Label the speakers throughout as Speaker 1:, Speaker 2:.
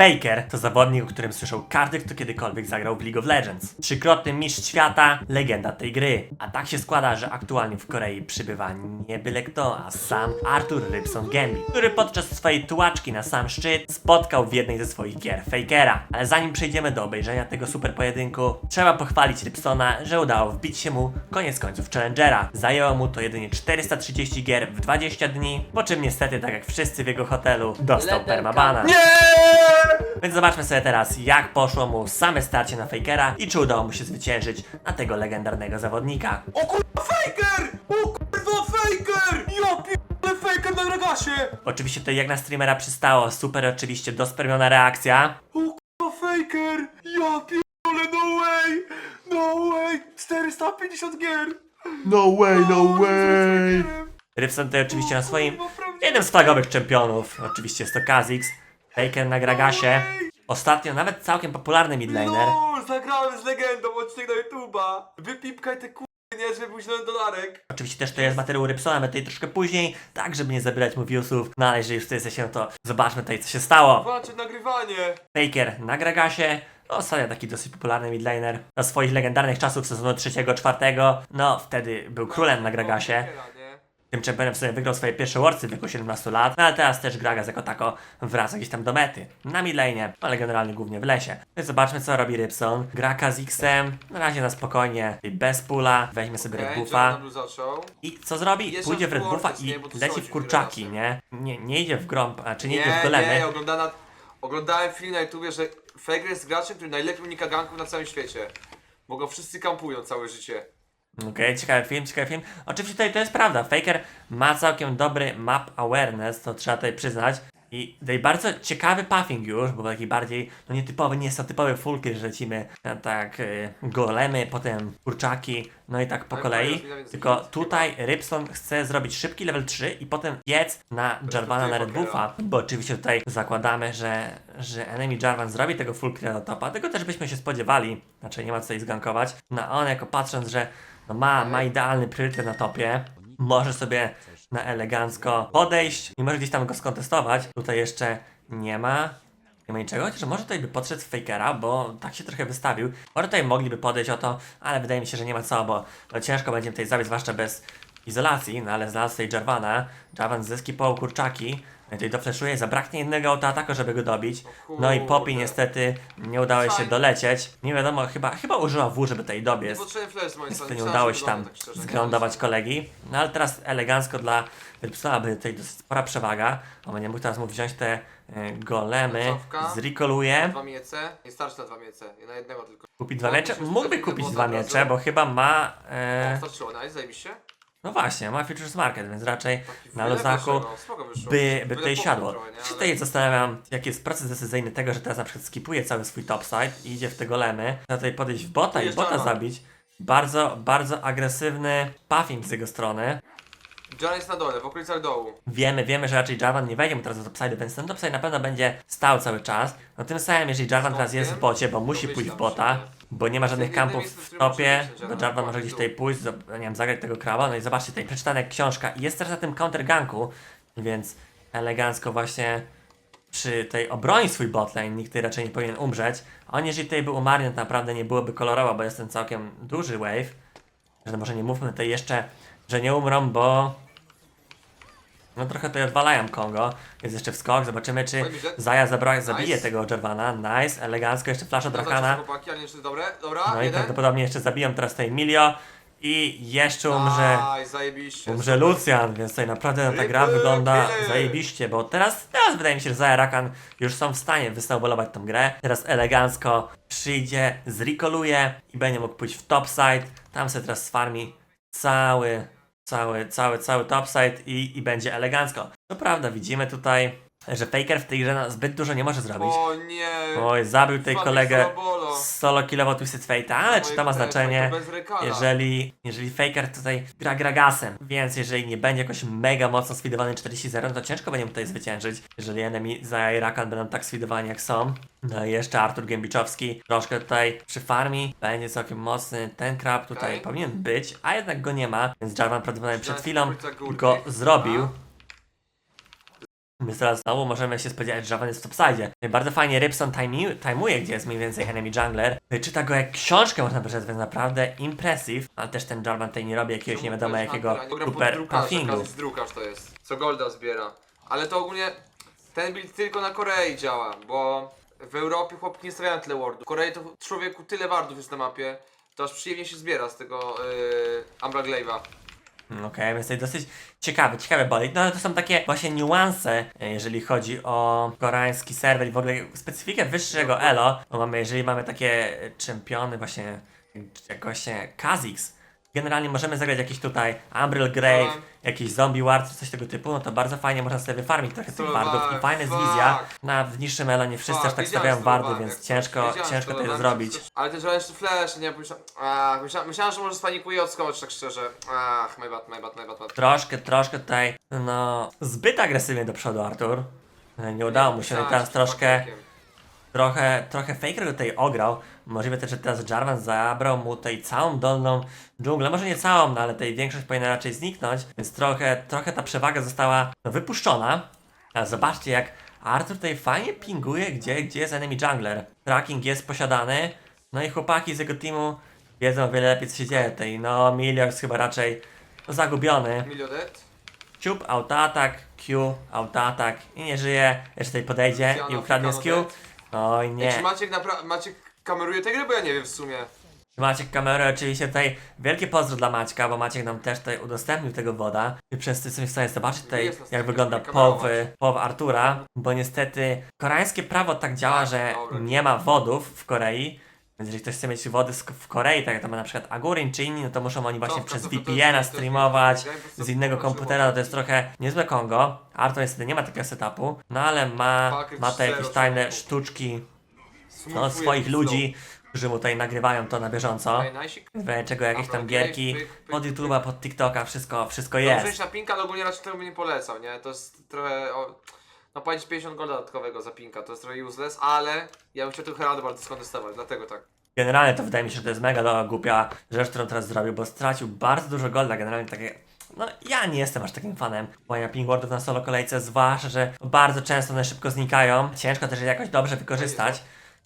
Speaker 1: Faker to zawodnik, o którym słyszał każdy, kto kiedykolwiek zagrał w League of Legends. Trzykrotny mistrz świata, legenda tej gry. A tak się składa, że aktualnie w Korei przybywa nie byle kto, a sam Arthur Rybson Gambit, który podczas swojej tułaczki na sam szczyt spotkał w jednej ze swoich gier Fakera. Ale zanim przejdziemy do obejrzenia tego super pojedynku, trzeba pochwalić Rybsona, że udało wbić się mu koniec końców Challengera. Zajęło mu to jedynie 430 gier w 20 dni, po czym niestety, tak jak wszyscy w jego hotelu, dostał permabana. Więc zobaczmy sobie teraz, jak poszło mu same starcie na Fakera i czy udało mu się zwyciężyć na tego legendarnego zawodnika.
Speaker 2: O kurwa Faker! O kurwa Faker! Ja pierdolę Faker na Ragasie!
Speaker 1: Oczywiście to jak na streamera przystało, super oczywiście dospermiona reakcja.
Speaker 2: O kurwa Faker! Ja pierdolę, no way! No way! 450 gier!
Speaker 1: No way,
Speaker 2: O, z Fakerem.
Speaker 1: Rybson tutaj oczywiście na swoim, jednym z flagowych czempionów, oczywiście jest to Kha'Zix. Faker na Gragasie. Ostatnio nawet całkiem popularny midlaner.
Speaker 2: No, zagrałem z legendą odcinek na YouTube'a! Wypipkaj te kurwy, nie, żeby był zielony dolarek!
Speaker 1: Oczywiście też to jest materiał Rybsona, my tutaj troszkę później, tak żeby nie zabierać mu viewsów. No ale jeżeli już tutaj jesteście, no to zobaczmy tutaj co się stało.
Speaker 2: Włączę nagrywanie!
Speaker 1: Faker na Gragasie. No, ostatnio taki dosyć popularny midlaner. Na swoich legendarnych czasów sezonu trzeciego, czwartego. No, wtedy był królem na Gragasie. Tym czempionem w sobie wygrał swoje pierwsze worcy w wieku 17 lat. No ale teraz też Gragas jako tako wraca gdzieś tam do mety. Na midlane, ale generalnie głównie w lesie. Więc zobaczmy co robi Rybson. Gra z X-em. Na razie na spokojnie. i Bez pula. Weźmie sobie Red
Speaker 2: Okej,
Speaker 1: Buffa. I co zrobi? Pójdzie w Red Buffa i leci w kurczaki, nie? nie? Nie idzie w grąb, a czy nie,
Speaker 2: Nie,
Speaker 1: idzie w golemy.
Speaker 2: nie, oglądałem, oglądałem film na YouTubie, że Faker jest graczem, który najlepiej unika ganków na całym świecie. Bo go wszyscy kampują całe życie.
Speaker 1: Okej, ciekawy film, ciekawy film. Oczywiście tutaj to jest prawda. Faker ma całkiem dobry map awareness, to trzeba tutaj przyznać. I tutaj bardzo ciekawy puffing już, bo taki bardziej, no nietypowy, nie jest to typowy full kill, że lecimy na tak y, golemy, potem kurczaki, no i tak po kolei. Tylko tutaj Rybson chce zrobić szybki level 3 i potem biec na Jarvana na Red. Buffa, bo oczywiście tutaj zakładamy, że, że enemy Jarvan zrobi tego full killa do topa, tego też byśmy się spodziewali, znaczy nie ma co tutaj zgankować. No a on jako patrząc, że no ma, ma idealny priorytet na topie, może sobie na elegancko podejść i może gdzieś tam go skontestować. Tutaj jeszcze nie ma. Nie ma niczego, chociaż może tutaj by podszedł Fakera, bo tak się trochę wystawił. Może tutaj mogliby podejść o to, ale wydaje mi się, że nie ma co, bo ciężko będzie tutaj zabić, zwłaszcza bez izolacji, no ale znalazł tutaj Jarvana. Jarvan zeskipował kurczaki. I tutaj dofleszuje, zabraknie jednego autoataku, żeby go dobić. No i Poppy niestety nie udało się
Speaker 2: Fajnie.
Speaker 1: dolecieć. Nie wiadomo, chyba, chyba użyła W, żeby
Speaker 2: Nie
Speaker 1: dobiec.
Speaker 2: potrzebny flash
Speaker 1: Niestety nie udało się tam
Speaker 2: tak
Speaker 1: zgrądować kolegi. No ale teraz elegancko dla Rybsona, by tutaj dosyć spora przewaga. On będzie mógł teraz mógł wziąć te e, golemy,
Speaker 2: Cofka.
Speaker 1: zrikoluje,
Speaker 2: Dwa miece. Nie starczy na dwa miece. Nie na jednego tylko.
Speaker 1: kupić dwa miecze. Mógłby kupić dwa miecze, bo chyba ma... E,
Speaker 2: Starczyło, nice, zajebiście.
Speaker 1: No właśnie, ma Futures Market, więc raczej
Speaker 2: Taki
Speaker 1: na
Speaker 2: wyszło, no,
Speaker 1: by, by tutaj siadło.
Speaker 2: trochę?
Speaker 1: Się tutaj zastanawiam, jaki jest proces decyzyjny tego, że teraz na przykład skipuje cały swój topside i idzie w te golemy. Trzeba tutaj podejść w bota i bota
Speaker 2: Jarvan.
Speaker 1: zabić. Bardzo, bardzo agresywny puffing z jego strony.
Speaker 2: John jest na dole, w okolicach dołu.
Speaker 1: Wiemy, wiemy, że raczej Jarvan nie wejdzie mu teraz do topside, więc ten topside na pewno będzie stał cały czas. No tym samym, jeżeli Jarvan teraz jest w bocie, bo musi pójść w bota, bo nie ma żadnych kampów
Speaker 2: w
Speaker 1: topie, to
Speaker 2: Jarvan,
Speaker 1: może gdzieś tutaj pójść, nie wiem, zagrać tego kraba, no i zobaczcie, tutaj przeczytana jak książka i jest też na tym counter ganku, więc elegancko właśnie przy tej obroni swój botlane, nikt tutaj raczej nie powinien umrzeć. A on jeżeli tutaj by umarł, to naprawdę nie byłoby kolorowo, bo jest ten całkiem duży wave. Że no może nie mówmy tutaj jeszcze, że nie umrą, bo no trochę tutaj odwalają Kongo. Jest jeszcze wskok, zobaczymy czy
Speaker 2: Oj, widzę.
Speaker 1: Zaja zabra- zabije
Speaker 2: Nice.
Speaker 1: tego Jarvana. Nice, elegancko, jeszcze flash od
Speaker 2: Zaczął
Speaker 1: Rakana.
Speaker 2: chłopaki, ale nie czy dobre. Dobra,
Speaker 1: No i
Speaker 2: jeden.
Speaker 1: prawdopodobnie jeszcze zabiją teraz tutaj Emilio. I jeszcze umrze,
Speaker 2: Aj, zajebiście.
Speaker 1: umrze Lucian, więc tutaj naprawdę no, ta gra
Speaker 2: Ryby,
Speaker 1: wygląda
Speaker 2: ryby.
Speaker 1: zajebiście, bo teraz, teraz wydaje mi się, że Zaja Rakan już są w stanie wysnowbolować tą grę. Teraz elegancko przyjdzie, zrikoluje i będzie mógł pójść w topside. Tam sobie teraz sfarmi cały, cały, cały, cały topside i, i będzie elegancko. To prawda, widzimy tutaj, że Faker w tej grze no, zbyt dużo nie może zrobić.
Speaker 2: O nie.
Speaker 1: Oj, zabił tutaj
Speaker 2: Słaby
Speaker 1: kolegę
Speaker 2: solo
Speaker 1: killowo Twisted Fate'a, ale czy to ma znaczenie,
Speaker 2: to bez rekala.
Speaker 1: jeżeli, jeżeli Faker tutaj gra Gragasem, więc jeżeli nie będzie jakoś mega mocno sfidowany 40-0, no to ciężko będzie mu tutaj zwyciężyć, jeżeli enemy za i Rakan będą tak sfidowani jak są. No i jeszcze Artur Gębiczowski troszkę tutaj przy farmi, będzie całkiem mocny, ten krab tutaj
Speaker 2: Okej.
Speaker 1: powinien być, a jednak go nie ma, więc Jarvan prawdopodobnie przed chwilą
Speaker 2: górki.
Speaker 1: go zrobił.
Speaker 2: Dobra.
Speaker 1: Więc teraz znowu możemy się spodziewać, że Javan jest w topside. Bardzo fajnie Rybson timuje, gdzie jest mniej więcej enemy jungler. Czyta go jak książkę można przeczytać, więc naprawdę impressive. Ale też ten Jarvan tutaj nie robi jakiegoś nie wiadomo jakiego super puffingu.
Speaker 2: Z drukarz to jest. Co Golda zbiera. Ale to ogólnie ten build tylko na Korei działa, bo w Europie chłopki nie stawiają tyle wardów. W Korei to człowieku tyle wardów jest na mapie, to aż przyjemnie się zbiera z tego yy, Ambra Glaive'a.
Speaker 1: Mm, Okej, więc to jest dosyć ciekawy, ciekawy bolid. No ale to są takie właśnie niuanse, e, jeżeli chodzi o koreański serwer i w ogóle specyfikę wyższego elo. Bo mamy, jeżeli mamy takie czempiony właśnie, jak właśnie Kha'Zix, generalnie możemy zagrać jakiś tutaj Umbrel Grave,
Speaker 2: Mhm.
Speaker 1: jakiś Zombie Ward, coś tego typu, no to bardzo fajnie można sobie wyfarmić trochę tych wardów i fajna jest wizja. Na w niższym elo nie wszyscy
Speaker 2: Fuck,
Speaker 1: aż tak stawiają wardy, więc ciężko, ciężko to jest zrobić.
Speaker 2: Ale też jeszcze flash, nie? Myślałem, ach, myślałem, myślałem, że może spanikuje i tak szczerze. Ach, my bad, my bad, my bad.
Speaker 1: Troszkę, troszkę tutaj, no, zbyt agresywnie do przodu Artur. Nie udało mu się, i teraz troszkę, trochę, trochę Faker go tutaj ograł. Możliwe też, że teraz Jarvan zabrał mu tej całą dolną dżunglę. Może nie całą, no ale tej większość powinna raczej zniknąć. Więc trochę, trochę ta przewaga została no, wypuszczona. A zobaczcie jak Arthur tutaj fajnie pinguje, gdzie, gdzie jest enemy jungler. Tracking jest posiadany. No i chłopaki z jego teamu wiedzą o wiele lepiej co się dzieje tutaj. No Miliors chyba raczej no, zagubiony.
Speaker 2: Milionet?
Speaker 1: Ciup, autoatak, Q, autoatak i nie żyje. Jeszcze tutaj podejdzie i ukradnie z Q.
Speaker 2: Luciano
Speaker 1: Oj
Speaker 2: Nie.
Speaker 1: nie.
Speaker 2: Czy Maciek Maciek kameruje tę grę, bo ja nie wiem w sumie.
Speaker 1: Maciek kamerę, oczywiście tutaj wielkie pozdro dla Maćka, bo Maciek nam też tutaj udostępnił tego woda. I przez to jesteśmy w stanie zobaczyć tutaj,
Speaker 2: Jest
Speaker 1: jak wygląda
Speaker 2: żeby
Speaker 1: pow, pow Artura, bo niestety koreańskie prawo tak działa,
Speaker 2: Tak,
Speaker 1: że
Speaker 2: dobra.
Speaker 1: nie ma wodów w Korei. Więc jeżeli ktoś chce mieć wody w Korei, tak jak to ma na przykład Agurin czy inni, no to muszą oni właśnie przez VPN-a streamować z innego komputera, no to jest trochę niezłe Kongo. Artur niestety nie ma takiego setupu, no ale ma, ma te jakieś tajne sztuczki no, od swoich ludzi, którzy mu tutaj nagrywają to na bieżąco. Czego jakieś tam gierki, pod. YouTube'a, pod TikToka, wszystko, wszystko
Speaker 2: Dobrze,
Speaker 1: jest.
Speaker 2: iść na pinka, ale ogólnie raczej tego bym nie polecał, nie? To jest trochę... No płacić 50 golda dodatkowego za pinka, to jest trochę useless, ale ja bym chciał Heralda bardzo skontestować, dlatego tak.
Speaker 1: Generalnie to wydaje mi się, że to jest mega dobra, głupia rzecz, którą teraz zrobił, bo stracił bardzo dużo golda, generalnie takie... No ja nie jestem aż takim fanem kupowania pingwardów na solo kolejce, zwłaszcza, że bardzo często one szybko znikają. Ciężko też je jakoś dobrze wykorzystać.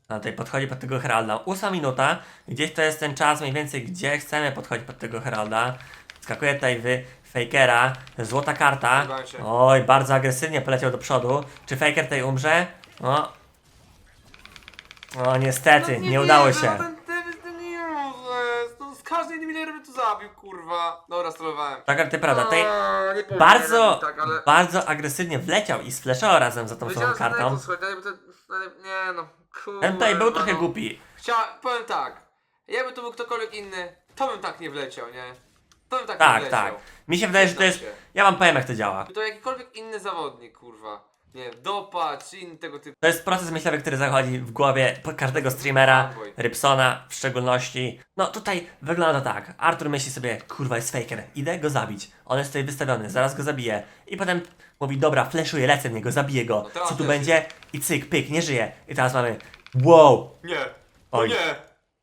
Speaker 1: No tutaj podchodzi pod tego Heralda. Ósma minuta, gdzieś to jest ten czas mniej więcej, gdzie chcemy podchodzić pod tego Heralda. Skakuje tutaj w Fakera, złota karta.
Speaker 2: Się.
Speaker 1: Oj, bardzo agresywnie poleciał do przodu. Czy Faker tutaj umrze? O. O, niestety, nie, udało
Speaker 2: No
Speaker 1: się.
Speaker 2: Ten, ten, no z każdej innej by tu zabił, kurwa. Dobra, strolowałem.
Speaker 1: Tak, ty prawda, tutaj
Speaker 2: nie powinienem
Speaker 1: bardzo,
Speaker 2: Tak, ale...
Speaker 1: bardzo agresywnie wleciał i sfleszował razem za tą samą
Speaker 2: Wiedziałem, że
Speaker 1: kartą.
Speaker 2: Nexus, słuchaj, bo Nie no, kurwa.
Speaker 1: Ten tutaj był trochę
Speaker 2: no.
Speaker 1: głupi.
Speaker 2: Chcia... Powiem tak, jakby to był ktokolwiek inny, to bym tak nie wleciał, nie? To bym tak, nie
Speaker 1: Tak, tak. Mi się wydaje, że to jest... Ja wam powiem jak to działa.
Speaker 2: To jakikolwiek inny zawodnik, kurwa. Nie wiem, dopa czy inny tego typu.
Speaker 1: To jest proces myślowy, który zachodzi w głowie po- każdego streamera, Rybsona w szczególności. No tutaj wygląda tak. Artur myśli sobie, kurwa jest faker, idę go zabić. On jest tutaj wystawiony, zaraz go zabiję. I potem mówi, dobra, fleszuję, lecę w niego, zabiję go.
Speaker 2: No teraz
Speaker 1: Co tu
Speaker 2: też
Speaker 1: będzie? I cyk, pyk, nie żyje. I teraz mamy, wow,
Speaker 2: Nie.
Speaker 1: Oj.
Speaker 2: O nie.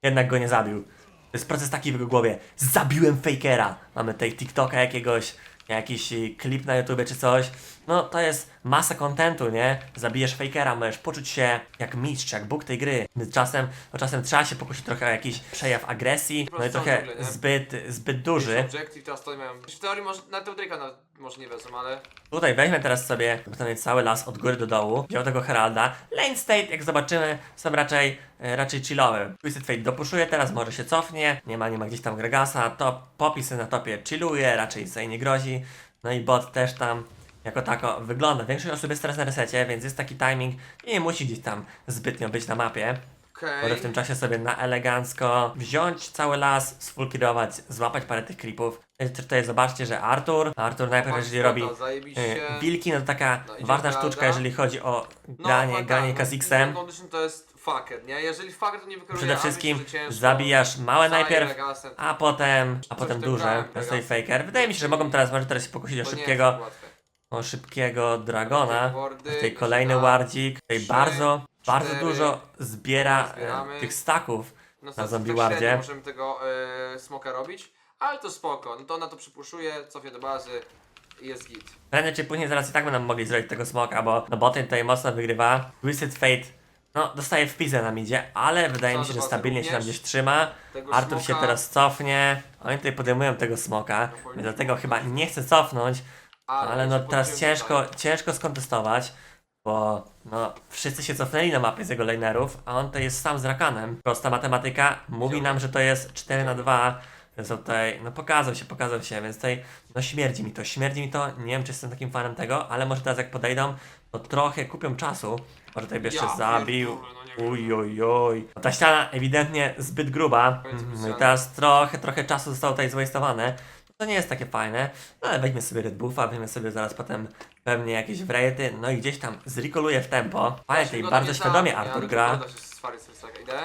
Speaker 1: jednak go nie zabił. To jest proces taki w jego głowie. Zabiłem fakera. Mamy tutaj TikToka jakiegoś, jakiś y, klip na YouTube czy coś. No to jest masa kontentu, nie? Zabijesz fakera, możesz poczuć się jak mistrz, jak bóg tej gry. Czasem, no czasem trzeba się pokusić trochę o jakiś przejaw agresji, no i trochę
Speaker 2: nie?
Speaker 1: zbyt, zbyt duży.
Speaker 2: Objective teraz to mają. W teorii może, na tego Drake'a na, może nie wezmą, ale...
Speaker 1: Tutaj weźmy teraz sobie ten cały las od góry do dołu. Wziął tego Heralda. Lane State, jak zobaczymy, są raczej, e, raczej chillowe. Twisted Fate dopuszuje teraz, może się cofnie. Nie ma, nie ma gdzieś tam Gregasa. To popisy na topie chilluje, raczej sobie nie grozi. No i bot też tam jako tako wygląda. Większość osób jest teraz na resecie, więc jest taki timing i nie musi gdzieś tam zbytnio być na mapie.
Speaker 2: Okej.
Speaker 1: Może w tym czasie sobie na elegancko wziąć cały las, sfulkirować, złapać parę tych. Też Tutaj zobaczcie, że Artur, Artur najpierw jeżeli robi e, wilki, no to taka
Speaker 2: No,
Speaker 1: ważna sztuczka, jeżeli chodzi o
Speaker 2: No,
Speaker 1: granie,
Speaker 2: tak,
Speaker 1: granie
Speaker 2: no,
Speaker 1: Kazixem.
Speaker 2: no, Condition to jest fucker, nie? Jeżeli fucker to nie
Speaker 1: Przede wszystkim zabijasz małe najpierw, a potem, a potem duże. To jest faker. Wydaje mi się, że mogą teraz, może teraz się pokusić o szybkiego,
Speaker 2: tak.
Speaker 1: O szybkiego dragona. Tutaj kolejny wardzik. Tutaj bardzo, bardzo dużo zbiera
Speaker 2: Zbieramy.
Speaker 1: e, tych staków.
Speaker 2: No
Speaker 1: na zombie
Speaker 2: tak
Speaker 1: wardzie.
Speaker 2: możemy tego e, smoka robić, ale to spoko. No to ona to przypuszuje, cofnie do bazy. i jest git.
Speaker 1: Prędzej czy później zaraz i tak będą mogli zrobić tego smoka, bo no boty tutaj mocno wygrywa. Twisted Fate, no dostaje w pizę nam idzie, ale wydaje mi się, że stabilnie się tam gdzieś trzyma. Artur się teraz cofnie. Oni tutaj podejmują tego smoka, więc dlatego chyba nie chce cofnąć. Ale no
Speaker 2: się
Speaker 1: teraz ciężko, ciężko skontestować, bo no wszyscy się cofnęli na mapie z jego lanerów, a on to jest sam z Rakanem. Prosta matematyka mówi nam, że to jest 4 na 2, więc tutaj, no pokazał się, pokazał się, więc tutaj, no śmierdzi mi to, śmierdzi mi to, nie wiem czy jestem takim fanem tego, ale może teraz jak podejdą, to trochę kupią czasu, może tutaj by jeszcze
Speaker 2: Ja
Speaker 1: zabił,
Speaker 2: pierdolę, no nie wiem.
Speaker 1: uj, uj, uj. No ta ściana ewidentnie zbyt gruba, no i teraz trochę, trochę czasu zostało tutaj zwastowane, to nie jest takie fajne, no ale weźmy sobie Red Buffa, weźmy sobie zaraz potem pewnie jakieś wrejety, no i gdzieś tam zrikoluje w tempo. Pamiętaj,
Speaker 2: Go
Speaker 1: bardzo świadomie Artur gra.
Speaker 2: Idę.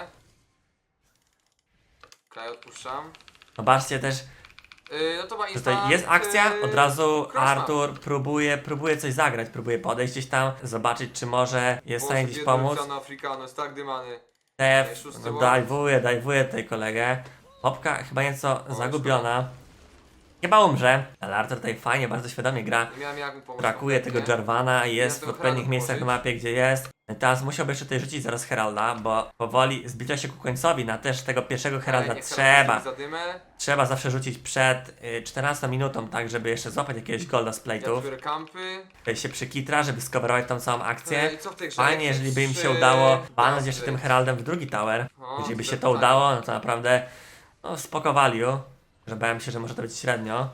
Speaker 2: Okej, odpuszczam.
Speaker 1: Zobaczcie też,
Speaker 2: Yy, no to ma instant,
Speaker 1: tutaj jest akcja,
Speaker 2: yy,
Speaker 1: od razu
Speaker 2: crossmap.
Speaker 1: Artur próbuje, próbuje coś zagrać, próbuje podejść gdzieś tam, zobaczyć czy może jest w stanie gdzieś pomóc.
Speaker 2: Africano, jest tak dymany.
Speaker 1: Tef,
Speaker 2: szósty
Speaker 1: no dajwuje, dajwuje tutaj kolegę. Hopka chyba nieco zagubiona. Chyba umrze, ale Artur tutaj fajnie, bardzo świadomie gra.
Speaker 2: Nie miałem jak mu pomóc.
Speaker 1: Brakuje tego. Jarvana jest w odpowiednich miejscach na mapie, gdzie jest. Teraz musiałby jeszcze tutaj rzucić zaraz Heralda, bo powoli zbliża się ku końcowi na też tego pierwszego Heralda. Trzeba, trzeba zawsze rzucić przed y, 14 minutą, tak żeby jeszcze złapać jakiegoś golda z plate'ów. Tutaj się przykitra, żeby skowerować tą całą akcję. Fajnie, jeżeli by im się udało
Speaker 2: gwiazdy.
Speaker 1: jeszcze tym Heraldem w drugi tower. Jeżeli by się to
Speaker 2: zdecydowanie.
Speaker 1: udało, no to naprawdę no, spoko value, że bałem się, że może to być średnio.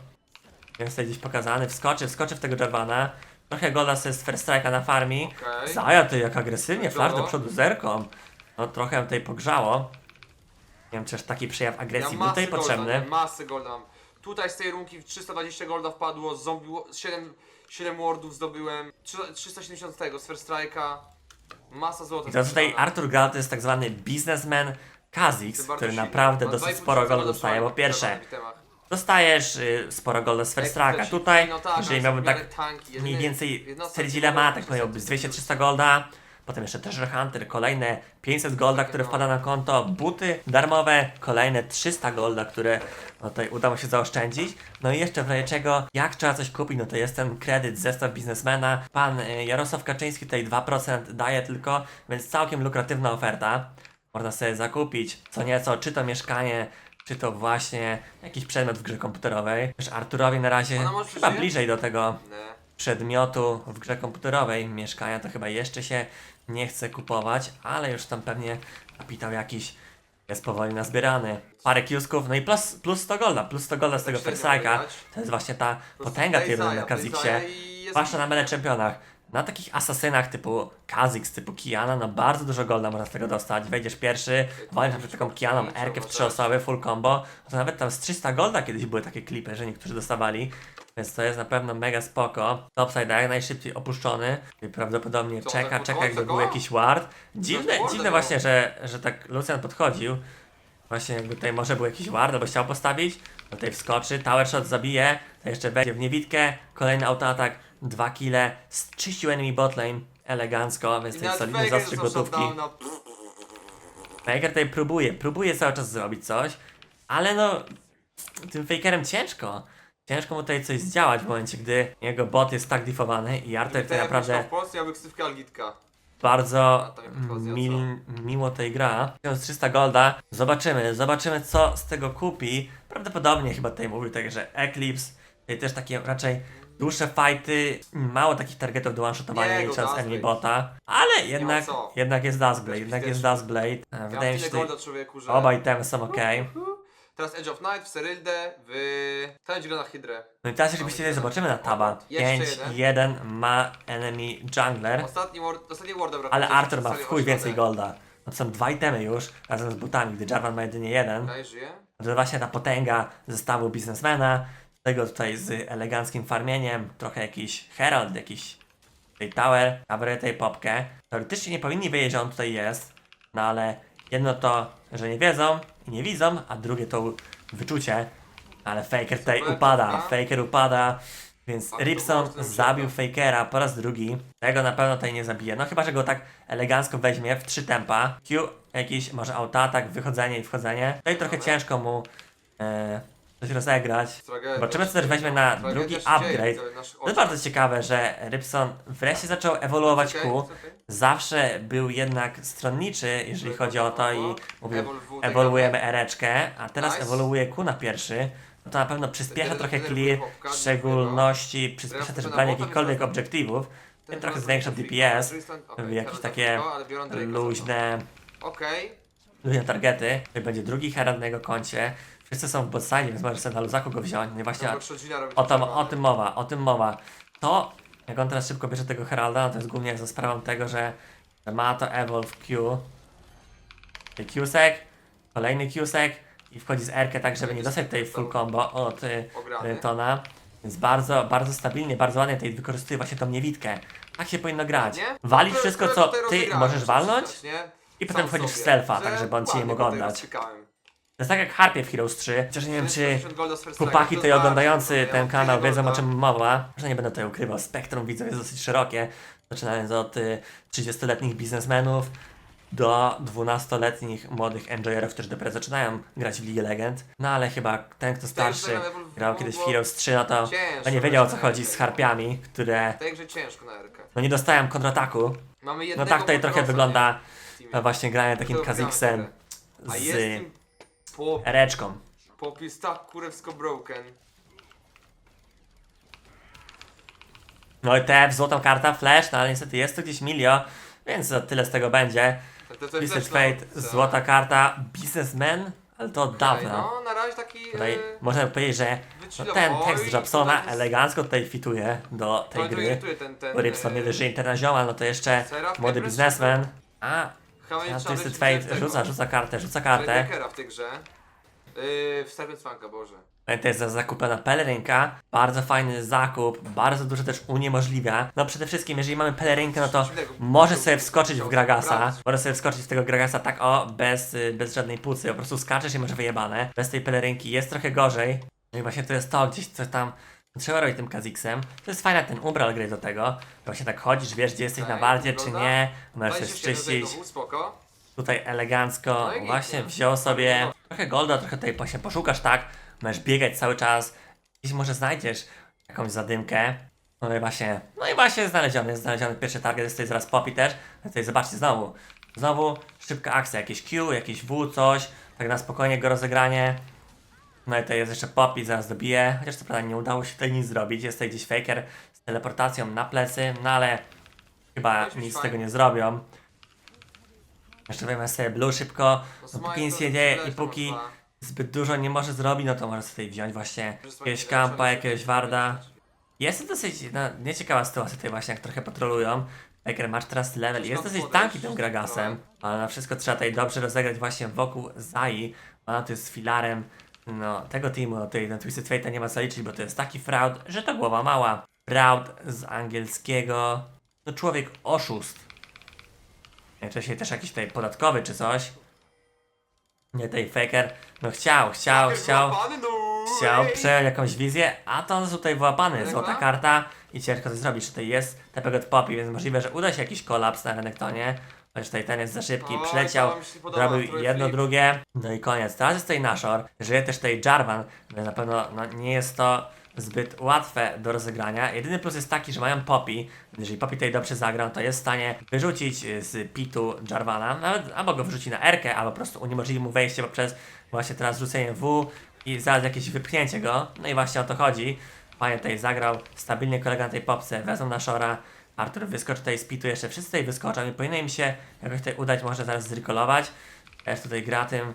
Speaker 1: Więc tutaj gdzieś pokazany, wskoczy, wskoczy w tego Jarvana. Trochę golda sobie z first strike'a na farmi.
Speaker 2: Okej.
Speaker 1: Zaja to jak agresywnie, flash do przodu zerką. No trochę tutaj pogrzało. Nie wiem, czy aż taki przejaw
Speaker 2: Ja
Speaker 1: agresji był tutaj
Speaker 2: golda,
Speaker 1: potrzebny.
Speaker 2: nie, masę golda mam. Tutaj z tej runki 320 golda wpadło, z zombie, wo- 7, 7 wardów zdobyłem, 3- 370 tego, z first strike'a. Masa złota.
Speaker 1: I to tutaj
Speaker 2: zbierana.
Speaker 1: Artur Gal to jest tak zwany businessman
Speaker 2: Bardzo
Speaker 1: który naprawdę dosyć
Speaker 2: 2,5
Speaker 1: sporo
Speaker 2: tysiąca
Speaker 1: dostaje.
Speaker 2: Golda
Speaker 1: pierwsze, dostajesz y, sporo golda z
Speaker 2: ktoś-
Speaker 1: Tutaj,
Speaker 2: no tak,
Speaker 1: jeżeli
Speaker 2: ale
Speaker 1: miałbym tak mniej więcej
Speaker 2: jednostka
Speaker 1: stwierdzić
Speaker 2: tylko
Speaker 1: ile ma, tak
Speaker 2: 600
Speaker 1: 200-300 golda. Potem jeszcze Treasure Hunter, kolejne 500 golda, które
Speaker 2: no.
Speaker 1: wpada na konto, buty darmowe, kolejne 300 golda, które no, tutaj udało się zaoszczędzić. No i jeszcze w razie czego, jak trzeba coś kupić, no to jest ten kredyt, zestaw biznesmena. Pan y, Jarosław Kaczyński tutaj 2% daje tylko, więc całkiem lukratywna oferta. Można sobie zakupić co nieco, czy to mieszkanie, czy to właśnie jakiś przedmiot w grze komputerowej. Też Arturowi na razie
Speaker 2: Ona może
Speaker 1: chyba bliżej do tego
Speaker 2: Nie.
Speaker 1: przedmiotu w grze komputerowej mieszkania to chyba jeszcze się nie chce kupować, ale już tam pewnie kapitał jakiś jest powoli nazbierany. Parę kiusków, no i plus, plus 100 golda, plus 100 golda z tego
Speaker 2: średnio
Speaker 1: Fersajka.
Speaker 2: mogę grać.
Speaker 1: To jest właśnie ta potęga tej runy
Speaker 2: Zaya,
Speaker 1: na Kaziksie. Zwłaszcza na mele czempionach. Na takich asasynach typu Kha'Zix, typu Kiana, no bardzo dużo golda można z tego dostać. Wejdziesz pierwszy, walisz na przykład taką Kianą, Erkę w trzy osoby, full combo, to nawet tam z 300 golda kiedyś były takie klipy, że niektórzy dostawali. Więc to jest na pewno mega spoko. Topside jak najszybciej opuszczony. I prawdopodobnie
Speaker 2: Co,
Speaker 1: czeka, czeka jakby był jakiś ward. Dziwne, dziwne właśnie, że, że tak Lucian podchodził. Właśnie jakby tutaj może był jakiś ward, albo chciał postawić. No tutaj wskoczy, tower shot zabije, to jeszcze będzie w niewidkę, kolejny autoatak, 2 kile, zczyścił enemy botlane elegancko, więc tutaj
Speaker 2: nawet
Speaker 1: solidny zastrzyk gotówki. Faker tutaj próbuje, próbuje cały czas zrobić coś, ale no tym fakerem ciężko. Ciężko mu tutaj coś zdziałać w momencie, gdy jego bot jest tak diffowany i Artek tutaj naprawdę
Speaker 2: w Polsce, ksywkę Algitka.
Speaker 1: bardzo
Speaker 2: to co?
Speaker 1: miło tej gra. 1300 golda. Zobaczymy, zobaczymy co z tego kupi. Prawdopodobnie chyba tutaj mówił tak, że Eclipse, też takie raczej dłuższe fighty, mało takich targetów do one-shotowania
Speaker 2: Nie, go
Speaker 1: enemy bota, ale jednak,
Speaker 2: co.
Speaker 1: jednak jest Duskblade,
Speaker 2: Też
Speaker 1: jednak jest Duskblade. E,
Speaker 2: Ja
Speaker 1: Wydaje mi się,
Speaker 2: tyle
Speaker 1: że
Speaker 2: golda człowieku, że...
Speaker 1: oba itemy są ok.
Speaker 2: Teraz Edge of Night w Seryldę, w... Ten będzie gra na Hydrę.
Speaker 1: No i teraz oczywiście tutaj zobaczymy na taba.
Speaker 2: Jeszcze
Speaker 1: 5-1 ma enemy jungler.
Speaker 2: Ostatni ward, ostatni warda brakuje.
Speaker 1: Ale Arthur ma w chuj więcej golda. No to są dwa itemy już, razem z butami, gdy Jarvan ma jedynie jeden.
Speaker 2: Daj, żyje?
Speaker 1: To właśnie ta potęga zestawu biznesmena, tego tutaj z eleganckim farmieniem, trochę jakiś herald, jakiś tutaj tower, kabaretę i popkę. Teoretycznie nie powinni wiedzieć, że on tutaj jest, no ale jedno to, że nie wiedzą i nie widzą, a drugie to wyczucie. Ale Faker tutaj upada. Faker upada, więc Ripson zabił. Fakera po raz drugi. Tego na pewno tutaj nie zabije. No chyba, że go tak elegancko weźmie w trzy tempa. Q, jakiś może autoatak, wychodzenie i wchodzenie. Tutaj trochę ciężko mu e, coś rozegrać.
Speaker 2: Tragedia.
Speaker 1: Zobaczymy, co też weźmie na
Speaker 2: Tragedia
Speaker 1: drugi
Speaker 2: się dzieje,
Speaker 1: upgrade.
Speaker 2: to nasz
Speaker 1: To
Speaker 2: oczach.
Speaker 1: jest bardzo ciekawe, że Rybson wreszcie zaczął ewoluować
Speaker 2: Okej,
Speaker 1: ku. Zawsze był jednak stronniczy, jeżeli chodzi o to i mówił, ewoluujemy ereczkę, a teraz
Speaker 2: Nice.
Speaker 1: ewoluuje ku na pierwszy. No to na pewno przyspiesza trochę clear,
Speaker 2: chłopka,
Speaker 1: w szczególności
Speaker 2: Teraz
Speaker 1: przyspiesza też
Speaker 2: to na
Speaker 1: branie
Speaker 2: bota,
Speaker 1: jakichkolwiek
Speaker 2: więc
Speaker 1: obiektywów.
Speaker 2: Ten
Speaker 1: Tym trochę zwiększa DPS,
Speaker 2: okej,
Speaker 1: jakieś takie luźne,
Speaker 2: Okej.
Speaker 1: luźne targety. Tutaj będzie drugi Herald na jego koncie. Wszyscy są w botside, więc możesz sobie na luzaku go wziąć. No i właśnie
Speaker 2: robi
Speaker 1: o,
Speaker 2: samo.
Speaker 1: o tym mowa, o tym mowa. To, jak on teraz szybko bierze tego Heralda, no to jest głównie za sprawą tego, że że ma to Evolve Q. Qsek, kolejny Qsek i wchodzi z R tak, żeby nie dostać tej full combo od y,
Speaker 2: Ograny.
Speaker 1: Rentona. Więc bardzo, bardzo stabilnie, bardzo ładnie tutaj wykorzystuje właśnie tą niewidkę. Tak się powinno grać.
Speaker 2: Nie?
Speaker 1: Walić
Speaker 2: To-
Speaker 1: wszystko,
Speaker 2: to
Speaker 1: co
Speaker 2: tutaj
Speaker 1: ty
Speaker 2: rozegrałem,
Speaker 1: możesz walnąć
Speaker 2: nie?
Speaker 1: i potem
Speaker 2: Sam
Speaker 1: wchodzisz w
Speaker 2: sobie,
Speaker 1: selfa,
Speaker 2: że
Speaker 1: tak żeby on ci nie
Speaker 2: ładnie
Speaker 1: mógł
Speaker 2: go tutaj
Speaker 1: oddać.
Speaker 2: rozpykałem.
Speaker 1: To jest tak jak Harpie w Heroes 3. Chociaż nie wiem, czy
Speaker 2: 50 golda z first
Speaker 1: chłopaki tutaj
Speaker 2: to
Speaker 1: oglądający
Speaker 2: bardzo,
Speaker 1: ten kanał wiedzą o czym mowa. Że nie będę tutaj ukrywał, spektrum widzów jest dosyć szerokie. Zaczynając od y, 30-letnich biznesmenów do 12-letnich młodych enjoyerów, którzy dopiero zaczynają grać w League Legend. No ale chyba ten, kto starszy, grał kiedyś w Heroes 3, no to
Speaker 2: Ciężko
Speaker 1: będzie wiedział o co chodzi z harpiami, które
Speaker 2: grze ciężko na
Speaker 1: no nie dostają kontrataku.
Speaker 2: Mamy
Speaker 1: No tak tutaj trochę wygląda
Speaker 2: nie?
Speaker 1: Właśnie granie takim Kaziksem z
Speaker 2: jest im po,
Speaker 1: ereczką.
Speaker 2: popis tak kurewsko broken.
Speaker 1: No i te złotą karta, flash, no ale niestety jest to gdzieś milio, więc to tyle z tego będzie.
Speaker 2: To, to jest
Speaker 1: Twisted
Speaker 2: też na-
Speaker 1: Fate, złota karta, businessman, ale to od dawna.
Speaker 2: No, na razie taki...
Speaker 1: Tutaj
Speaker 2: e,
Speaker 1: można by powiedzieć, że no
Speaker 2: wychillował
Speaker 1: ten tekst
Speaker 2: i tutaj jest-
Speaker 1: elegancko tutaj fituje do tej
Speaker 2: to
Speaker 1: gry.
Speaker 2: irytuje ten, ten,
Speaker 1: Rybson nie
Speaker 2: e,
Speaker 1: dość, że internaziomal, no to jeszcze
Speaker 2: Seraph
Speaker 1: młody
Speaker 2: Empress,
Speaker 1: biznesmen. A,
Speaker 2: Nie
Speaker 1: a
Speaker 2: tego.
Speaker 1: rzuca, rzuca kartę, rzuca kartę.
Speaker 2: W tej grze. Yy, w Serpent Funka, Boże.
Speaker 1: No To jest za zakupiona pelerynka, bardzo fajny zakup, bardzo dużo też uniemożliwia. No przede wszystkim, jeżeli mamy pelerynkę, no to możesz sobie wskoczyć w Gragasa, możesz sobie wskoczyć w tego Gragasa tak o, bez, y, bez żadnej pucy, po prostu skaczesz i masz wyjebane. Bez tej pelerynki jest trochę gorzej. No i właśnie to jest to, gdzieś coś tam trzeba robić tym Kaziksem. To jest fajna ten umbral gry do tego, właśnie tak chodzisz, wiesz gdzie jesteś na
Speaker 2: Okej,
Speaker 1: wardzie, czy nie, możesz się
Speaker 2: 27
Speaker 1: wczyścić.
Speaker 2: zajmowów, spoko.
Speaker 1: Tutaj elegancko
Speaker 2: No i
Speaker 1: właśnie
Speaker 2: nie?
Speaker 1: wziął sobie trochę golda, trochę tutaj właśnie poszukasz, tak? Możesz biegać cały czas. Gdzieś może znajdziesz jakąś zadymkę. No i właśnie, no i właśnie znaleziony, jest znaleziony pierwszy target, jest tutaj zaraz Poppy też. No tutaj zobaczcie znowu, znowu szybka akcja, jakieś Q, jakieś W, coś, tak na spokojnie go rozegranie. No i tutaj jest jeszcze Poppy, zaraz dobije, chociaż co prawda nie udało się tutaj nic zrobić, jest tutaj gdzieś Faker z teleportacją na plecy, no ale chyba
Speaker 2: mi
Speaker 1: nic z
Speaker 2: fajnie.
Speaker 1: tego nie zrobią. Jeszcze wejmę sobie blue szybko,
Speaker 2: No,
Speaker 1: póki nic
Speaker 2: to
Speaker 1: się dzieje i póki zbyt dużo nie może zrobić, no to może sobie wziąć właśnie jakiegoś
Speaker 2: nie
Speaker 1: kampa, jakiegoś warda. Jest to dosyć no, nieciekawa sytuacja tutaj właśnie, jak trochę patrolują. Baker masz teraz level,
Speaker 2: Coś
Speaker 1: jest dosyć tanki tym Gragasem, ale na wszystko trzeba tutaj dobrze rozegrać właśnie wokół Zai. Ona tu jest filarem no, tego teamu, tutaj na Twisted Fate'a nie ma co liczyć, bo to jest taki fraud, że to głowa mała. Fraud z angielskiego, to człowiek oszust. Wcześniej też jakiś tutaj podatkowy czy coś. Nie, tej faker, no chciał, chciał, chciał,
Speaker 2: no,
Speaker 1: chciał
Speaker 2: ej!
Speaker 1: przejąć jakąś wizję, a to on tutaj
Speaker 2: Renekton?
Speaker 1: złota karta i ciężko coś zrobić. Tutaj jest TPG od Poppy, więc możliwe, że uda się jakiś kolaps na Renektonie. Chociaż tutaj ten jest za szybki,
Speaker 2: Oj, to się podoba,
Speaker 1: zrobił jedno, drugie, no i koniec. Teraz jest tutaj Nashor, żyje też tutaj Jarvan, więc na pewno no, nie jest to zbyt łatwe do rozegrania. Jedyny plus jest taki, że mają Poppy, jeżeli Poppy tutaj dobrze zagra, to jest w stanie wyrzucić y, z pitu Jarvana, nawet albo go wrzuci na Erkę, albo po prostu uniemożliwi mu wejście poprzez właśnie teraz rzucenie W i zaraz jakieś wypchnięcie go. No i właśnie o to chodzi. Fajnie tutaj zagrał, stabilnie kolega na tej popce, wezmą na Shora. Artur wyskoczy tutaj z pitu, jeszcze wszyscy tutaj wyskoczą i powinno im się jakoś tutaj udać, może zaraz zrykolować. Też tutaj gra tym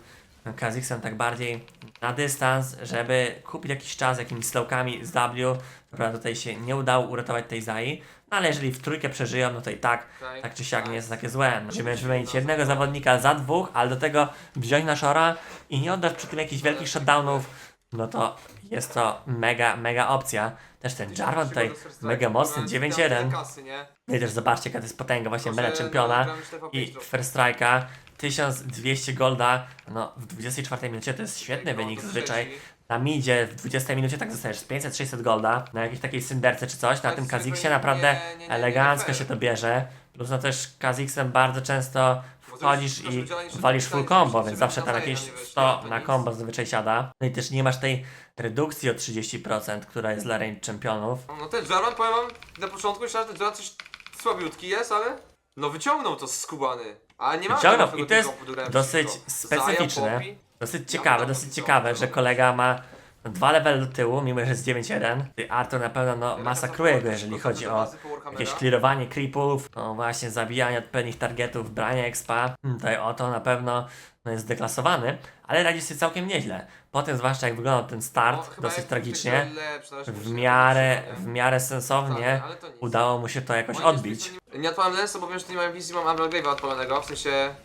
Speaker 1: Kaziksem tak bardziej na dystans, żeby kupić jakiś czas jakimiś slowkami z W. Dobra, tutaj się nie udało uratować tej Zai, no ale jeżeli w trójkę przeżyją, no to i tak,
Speaker 2: Okej.
Speaker 1: tak czy siak nie jest takie złe. Musimy wymienić jednego zawodnika za dwóch, ale do tego wziąć na Shora i nie oddać przy tym jakichś wielkich shutdownów, no to jest to mega, mega opcja. Też ten Jarvan tutaj mega mocny, 9-1.
Speaker 2: Kasy, nie?
Speaker 1: No i też zobaczcie, jaka to jest potęga właśnie mele czempiona
Speaker 2: no,
Speaker 1: i
Speaker 2: trochę.
Speaker 1: First Strike'a 1200 golda, no w 24 minucie to jest świetny
Speaker 2: No,
Speaker 1: wynik zazwyczaj. Na midzie w 20 minucie tak dostajesz z 500-600 golda, na jakiejś takiej synderce czy coś, na tym Kaziksie naprawdę elegancko się to bierze. Plus no też Kaziksem bardzo często
Speaker 2: Masz
Speaker 1: i walisz full combo, więc zawsze tam jakieś
Speaker 2: nie weszli,
Speaker 1: 100
Speaker 2: to
Speaker 1: na combo zazwyczaj siada. No i też nie masz tej redukcji o 30%, która jest dla range czempionów.
Speaker 2: No ten Jarvan, powiem wam, na początku myślałem, że ten Jarvan coś słabiutki jest, ale no wyciągnął to z skubany. A nie ma
Speaker 1: Wyciągnął i to jest dosyć specyficzne. Dosyć ciekawe, dosyć ciekawe, że kolega ma dwa levely do tyłu, mimo że jest 9-1. Ty Arthur na pewno no, masakruje go, jeżeli chodzi o jakieś clearowanie creepów, no właśnie zabijanie odpowiednich targetów, branie expa. Hmm, Tutaj o to na pewno no, jest deklasowany, ale radzi sobie całkiem nieźle. Potem zwłaszcza jak wyglądał ten
Speaker 2: No,
Speaker 1: start, dosyć tragicznie, w miarę, w miarę sensownie
Speaker 2: Tak,
Speaker 1: udało mu się to jakoś odbić.
Speaker 2: Nie, odpalam Lensa, bo wiem, że nie mam wizji, mam Umbral Grave'a odpalonego, w sensie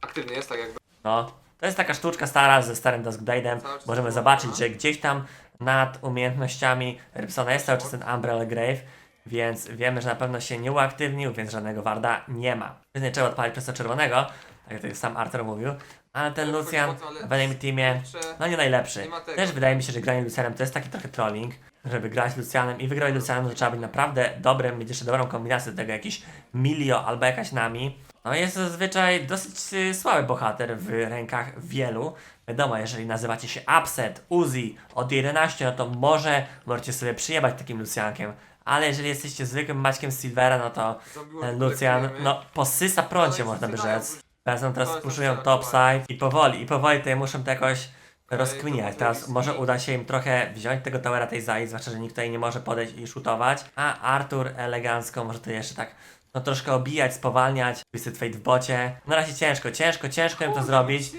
Speaker 2: aktywny jest, tak jakby.
Speaker 1: No, to jest taka sztuczka stara ze starym Duskblade'em.
Speaker 2: Cały czas
Speaker 1: Możemy zobaczyć,
Speaker 2: no.
Speaker 1: że gdzieś tam nad umiejętnościami Rybsona jest cały czas ten Umbrella Grave, więc wiemy, że na pewno się nie uaktywnił, więc żadnego Warda nie ma. Więc nie trzeba odpalić przez to czerwonego, tak jak to sam Arthur mówił, ale ten
Speaker 2: Ale
Speaker 1: Lucian w enemy teamie, no nie najlepszy. Też wydaje mi się, że granie Lucianem to jest taki trochę trolling, żeby grać Lucianem i wygrać Lucianem to trzeba być naprawdę dobrym, mieć jeszcze dobrą kombinację do tego, jakiś Milio albo jakaś Nami. No jest to zazwyczaj dosyć y, słaby bohater w rękach wielu. Wiadomo, jeżeli nazywacie się Upset, Uzi od 11, no to może możecie sobie przyjebać takim Luciankiem. Ale jeżeli jesteście zwykłym Maćkiem z Silvera, no to
Speaker 2: Zabiło
Speaker 1: ten Lucian, no posysa prącie
Speaker 2: Ale
Speaker 1: można by
Speaker 2: zaczynają
Speaker 1: rzec. Teraz teraz
Speaker 2: to jest
Speaker 1: puszują topside i powoli, i powoli tutaj muszą to jakoś
Speaker 2: to
Speaker 1: rozkminiać. Teraz może uda się im trochę wziąć tego towera tej Zai, zwłaszcza, że nikt tutaj nie może podejść i szutować. A Artur elegancko może to jeszcze tak no troszkę obijać, spowalniać. Twisted Fate w bocie. Na razie ciężko, ciężko, ciężko im to zrobić.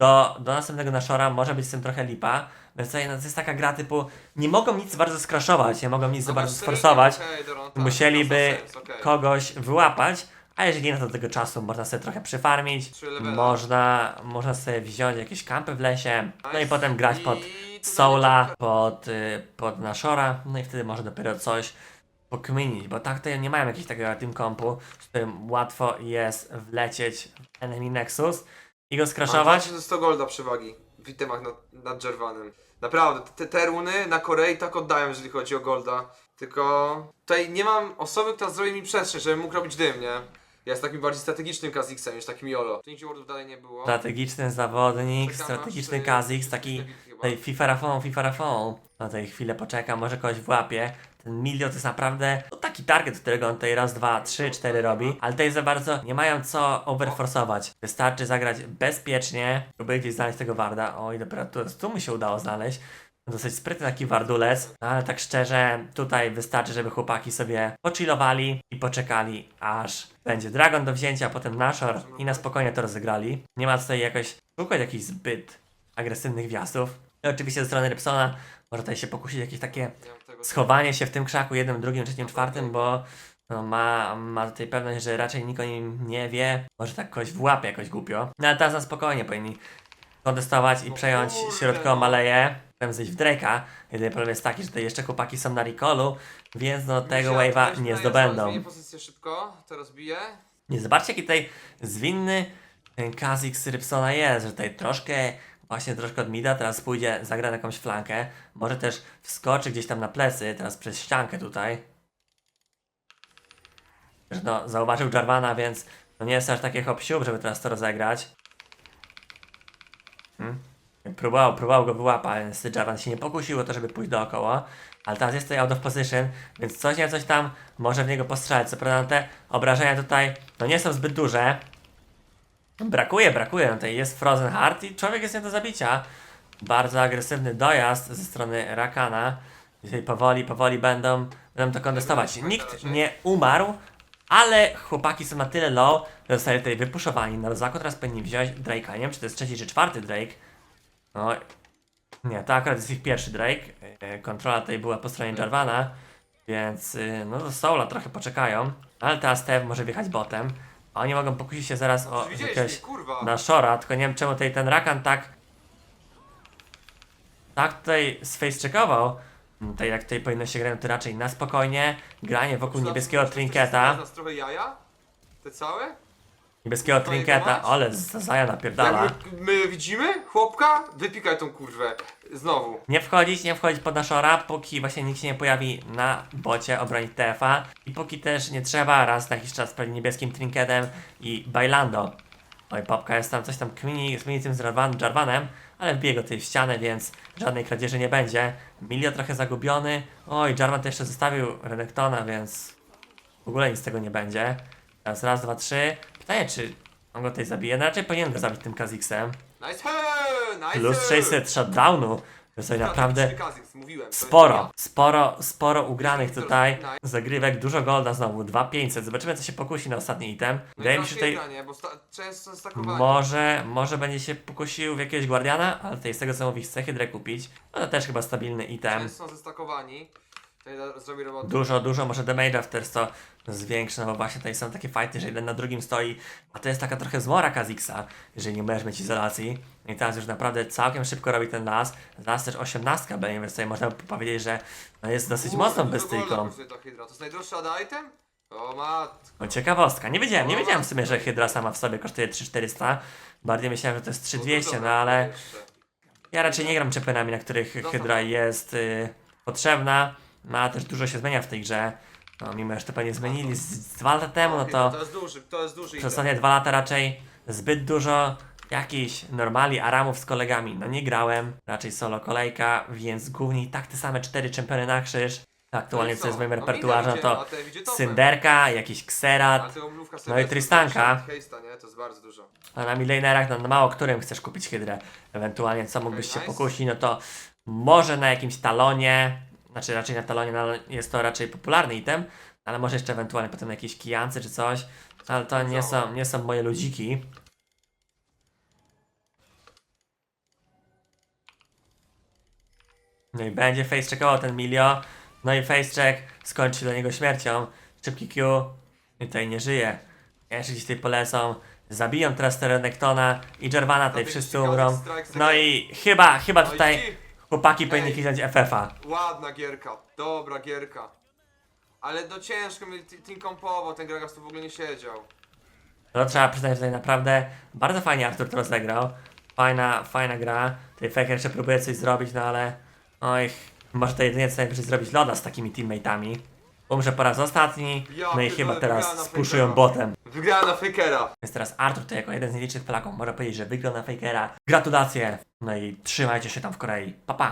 Speaker 1: Do, do następnego naszora może być z tym trochę lipa. Więc tutaj no, to jest taka gra typu nie mogą nic bardzo skraszować, nie mogą nic za bardzo sforsować.
Speaker 2: dobra, tak,
Speaker 1: Musieliby kogoś wyłapać, a jeżeli nie, no to do tego czasu można sobie trochę przyfarmić, można, można sobie wziąć jakieś kampy w lesie, no i potem grać pod Soula, pod, y, pod Nashora, no i wtedy może dopiero coś pokminić, bo tak to nie mają jakiegoś takiego team kompu, z którym łatwo jest wlecieć w enemy Nexus i go
Speaker 2: Mam
Speaker 1: skraszować.
Speaker 2: 2100 golda przewagi w itemach nad, nad Jervanem. Naprawdę, te, te runy na Korei tak oddają, jeżeli chodzi o golda. Tylko tutaj nie mam osoby, która zrobi mi przestrzeń, żebym mógł robić dym, nie? Ja jestem takim bardziej strategicznym Kazixem niż takim Yolo. Nigdzie wardów dalej nie było.
Speaker 1: Strategiczny zawodnik,
Speaker 2: Czekam,
Speaker 1: strategiczny
Speaker 2: aż,
Speaker 1: Kazix, taki
Speaker 2: y, chyba.
Speaker 1: tutaj FIFA Rafon, FIFA Rafon. No tej chwilę poczekam, może kogoś włapie. Ten Milio to jest naprawdę no, taki target, którego on tutaj raz, dwa, trzy, cztery robi, ale tutaj za bardzo nie mają co overforsować. Wystarczy zagrać bezpiecznie, próbuję gdzieś znaleźć tego Warda. Oj, dopiero tu, tu mi się udało znaleźć. Dosyć sprytny taki wardulec, no, ale tak szczerze, tutaj wystarczy, żeby chłopaki sobie pochillowali i poczekali, aż będzie Dragon do wzięcia, potem Nashor i na spokojnie to rozegrali. Nie ma tutaj jakoś szukać jakichś zbyt agresywnych wjazdów. I oczywiście ze strony Rybsona może tutaj się pokusić jakieś takie schowanie się w tym krzaku jednym, drugim, trzecim, czwartym, bo no, ma, ma tutaj pewność, że raczej nikt o nim nie wie, może tak kogoś włapie jakoś głupio. No ale teraz na spokojnie powinni kontestować i przejąć środkową
Speaker 2: no.
Speaker 1: Potem zejść w Drake'a. Jedyny problem jest taki, że tutaj jeszcze chłopaki są na recallu, więc no tego
Speaker 2: Musiałem
Speaker 1: wave'a nie zdobędą.
Speaker 2: Zmienię pozycję szybko, teraz biję.
Speaker 1: Nie zobaczcie jaki tutaj zwinny ten Kazix Rybsona jest, że tutaj troszkę, właśnie troszkę od mida, teraz pójdzie, zagra na jakąś flankę, może też wskoczy gdzieś tam na plecy, teraz przez ściankę tutaj. Że no, zauważył Jarvana, więc to nie jest aż takie hop siup, żeby teraz to rozegrać. Hmm? Próbował, próbował go wyłapać, Jarvan się nie pokusił o to, żeby pójść dookoła. Ale teraz jest tutaj out of position, więc coś nie coś tam może w niego postrzelać. Co prawda te obrażenia tutaj no nie są zbyt duże. Brakuje, brakuje. No tutaj jest Frozen Heart i człowiek jest nie do zabicia. Bardzo agresywny dojazd ze strony Rakana. Dzisiaj powoli, powoli będą, będą to kontestować. Nikt nie umarł, ale chłopaki są na tyle low, że zostali tutaj wypuszowani. Na rozaku teraz powinni wziąć Drake'a. Nie wiem, czy to jest trzeci czy czwarty Drake. No, nie, to akurat jest ich pierwszy Drake. E, Kontrola tutaj była po stronie Jarvana, więc y, no do Soula trochę poczekają. Ale teraz Steve może wjechać botem. A oni mogą pokusić się zaraz o jakiegoś na Shora, tylko nie wiem czemu tutaj ten Rakan tak tak tutaj space checkował. Tutaj jak tutaj powinno się grać, to raczej na spokojnie. Granie wokół niebieskiego trinketa.
Speaker 2: Te całe?
Speaker 1: Niebieskiego trinketa, ale Zaja napierdala.
Speaker 2: Jak my, my widzimy chłopka? Wypikaj tą kurwę. Znowu.
Speaker 1: Nie wchodzić, nie wchodzić pod naszora, póki właśnie nikt się nie pojawi na bocie obronić TF-a i póki też nie trzeba raz na jakiś czas sprawdzić niebieskim trinketem i bailando. Oj, Popka jest tam, coś tam kmini, kmini tym z Jarvan, Jarvanem, ale wbije go tutaj w ścianę, więc żadnej kradzieży nie będzie. Milio trochę zagubiony. Oj, Jarvan to jeszcze zostawił Renektona, więc w ogóle nic z tego nie będzie. Teraz raz, dwa, trzy. Pytanie, czy on go tutaj zabije? No raczej powinien go zabić tym Kaziksem.
Speaker 2: Nice, nice.
Speaker 1: Plus 600 shutdownu. To sobie naprawdę sporo, sporo, sporo ugranych tutaj zagrywek. Dużo golda znowu, 2500. Zobaczymy, co się pokusi na ostatni item.
Speaker 2: No
Speaker 1: Wydaje mi się tutaj... Może, może będzie się pokusił w jakiegoś Guardiana, ale tutaj z tego co mówi chce Hydrę kupić. No to też chyba stabilny item.
Speaker 2: Często są zestakowani.
Speaker 1: Dużo, dużo może damage'a wtedy to zwiększy, no bo właśnie tutaj są takie fighty, że jeden na drugim stoi, a to jest taka trochę zmora Kazixa, jeżeli nie będziesz mieć izolacji. I teraz już naprawdę całkiem szybko robi ten las. Las też 18 będzie, więc tutaj można powiedzieć, że no jest dosyć
Speaker 2: Uuu,
Speaker 1: mocną
Speaker 2: dużo golda
Speaker 1: bestyjką.
Speaker 2: hydra. To jest najdroższy ad item? O matko.
Speaker 1: No ciekawostka. Nie wiedziałem, nie
Speaker 2: No,
Speaker 1: wiedziałem w sumie, że Hydra sama w sobie kosztuje 3400. Bardziej myślałem, że to jest
Speaker 2: No
Speaker 1: 3200,
Speaker 2: dobra,
Speaker 1: no ale
Speaker 2: jeszcze.
Speaker 1: ja raczej nie gram czepionami, na których
Speaker 2: to
Speaker 1: Hydra jest y, potrzebna. No a też dużo się zmienia w tej grze. No mimo, że to pewnie zmienili z, z dwa lata temu, no to
Speaker 2: To jest duży, to jest duży
Speaker 1: przez ostatnie dwa lata raczej zbyt dużo jakichś normali, aramów z kolegami. No nie grałem, raczej solo kolejka, więc głównie i tak te same cztery czempiony na krzyż. Aktualnie
Speaker 2: No
Speaker 1: co jest w moim repertuarze, no to. Synderka, jakiś Kserat, no i Tristanka.
Speaker 2: Hejsta, nie? To jest bardzo dużo.
Speaker 1: a na milenerach, no, no mało którym chcesz kupić hydrę. Ewentualnie co mógłbyś się
Speaker 2: nice.
Speaker 1: pokusić, no to może na jakimś talonie, znaczy raczej na talonie no, jest to raczej popularny item, ale może jeszcze ewentualnie potem na jakiejś kijance czy coś, ale to nie są, nie są moje ludziki. No i będzie face checkował ten Milio. No i face check skończy dla niego śmiercią. Szybki Q. I tutaj nie żyje. Jeszcze gdzieś tutaj polecą. Zabiją teraz Terenektona i Jarvana, tutaj wszyscy umrą. No i chyba, chyba
Speaker 2: No
Speaker 1: tutaj chłopaki powinni kliknąć FF-a.
Speaker 2: Ładna gierka, dobra gierka. Ale no ciężko mi t- team kompował, ten Gragas tu w ogóle nie siedział.
Speaker 1: No trzeba przyznać, że tutaj naprawdę bardzo fajnie Artur to rozegrał. Fajna, fajna gra. Tutaj Faker jeszcze próbuje coś zrobić, no ale... Oj, może to jedynie co najwyżej zrobić loda z takimi teammate'ami. Umrze po raz ostatni, no i chyba teraz spuszują botem.
Speaker 2: Wygrała na Fakera.
Speaker 1: Więc teraz Artur to jako jeden z nielicznych Polaków może powiedzieć, że wygrał na Fakera. Gratulacje! No i trzymajcie się tam w Korei. Pa pa!